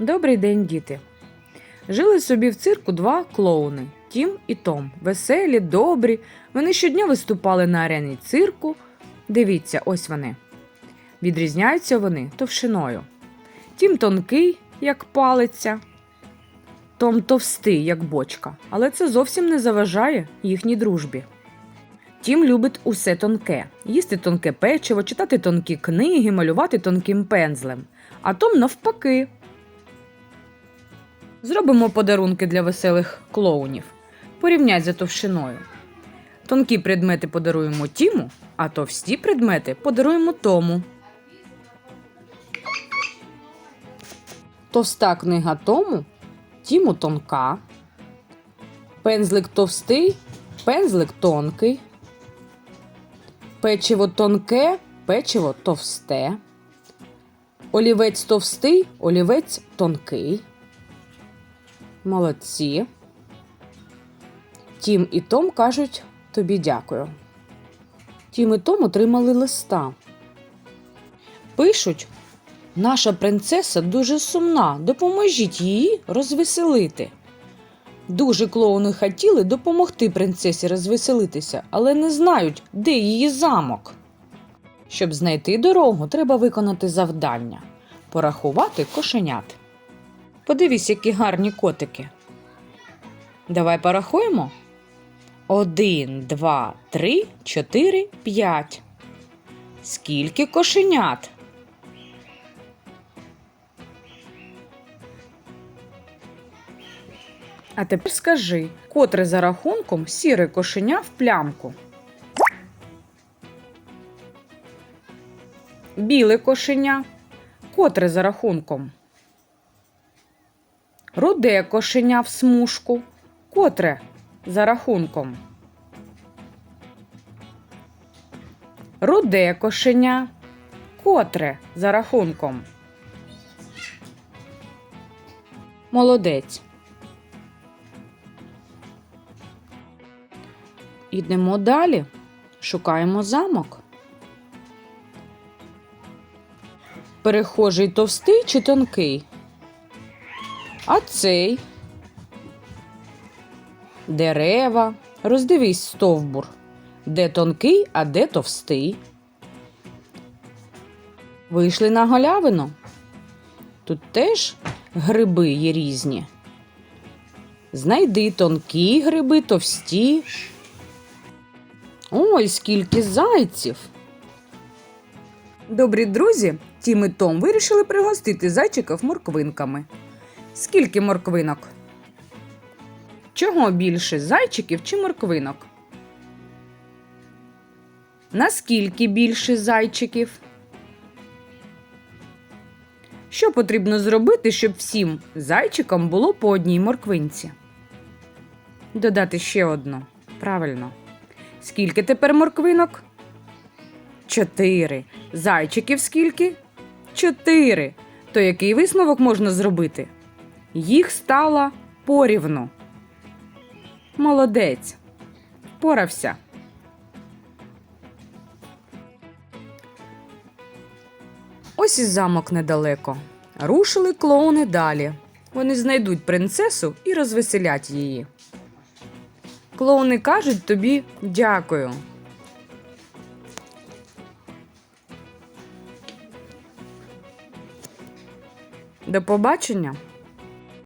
Добрий день, діти. Жили собі в цирку два клоуни Тім і Том. Веселі, добрі. Вони щодня виступали на арені цирку. Дивіться, ось вони. Відрізняються вони товщиною. Тім тонкий, як палиця, Том товстий, як бочка, але це зовсім не заважає їхній дружбі. Тім любить усе тонке: їсти тонке печиво, читати тонкі книги, малювати тонким пензлем. А Том навпаки. Зробимо подарунки для веселих клоунів. Порівняй за товщиною. Тонкі предмети подаруємо Тіму, а товсті предмети подаруємо Тому. Товста книга Тому, Тіму тонка. Пензлик товстий, пензлик тонкий. Печиво тонке, печиво товсте. Олівець товстий, олівець тонкий. Молодці. Тім і Том кажуть тобі дякую. Тім і Том отримали листа. Пишуть, наша принцеса дуже сумна. Допоможіть її розвеселити. Дуже клоуни хотіли допомогти принцесі розвеселитися, але не знають, де її замок. Щоб знайти дорогу, треба виконати завдання порахувати кошенят. Подивись, які гарні котики. Давай порахуємо. Один, два, три, чотири, п'ять. Скільки кошенят? А тепер скажи, котре за рахунком сіре кошеня в плямку. Біле кошеня. Котре за рахунком. Руде кошеня в смужку. Котре за рахунком. Руде кошеня. Котре за рахунком. Молодець. Ідемо далі. Шукаємо замок. Перехожий товстий чи тонкий? А цей? Дерева. Роздивись стовбур. Де тонкий, а де товстий. Вийшли на галявину. Тут теж гриби є різні. Знайди тонкі гриби, товсті. Ой, скільки зайців. Добрі друзі, Тім і Том вирішили пригостити зайчиків морквинками. Скільки морквинок? Чого більше зайчиків чи морквинок? Наскільки більше зайчиків? Що потрібно зробити, щоб всім зайчикам було по одній морквинці? Додати ще одну. Правильно. Скільки тепер морквинок? Чотири. Зайчиків скільки? Чотири. То який висновок можна зробити? Їх стало порівну. Молодець. Порався. Ось і замок недалеко. Рушили клоуни далі. Вони знайдуть принцесу і розвеселять її. Клоуни кажуть тобі дякую. До побачення!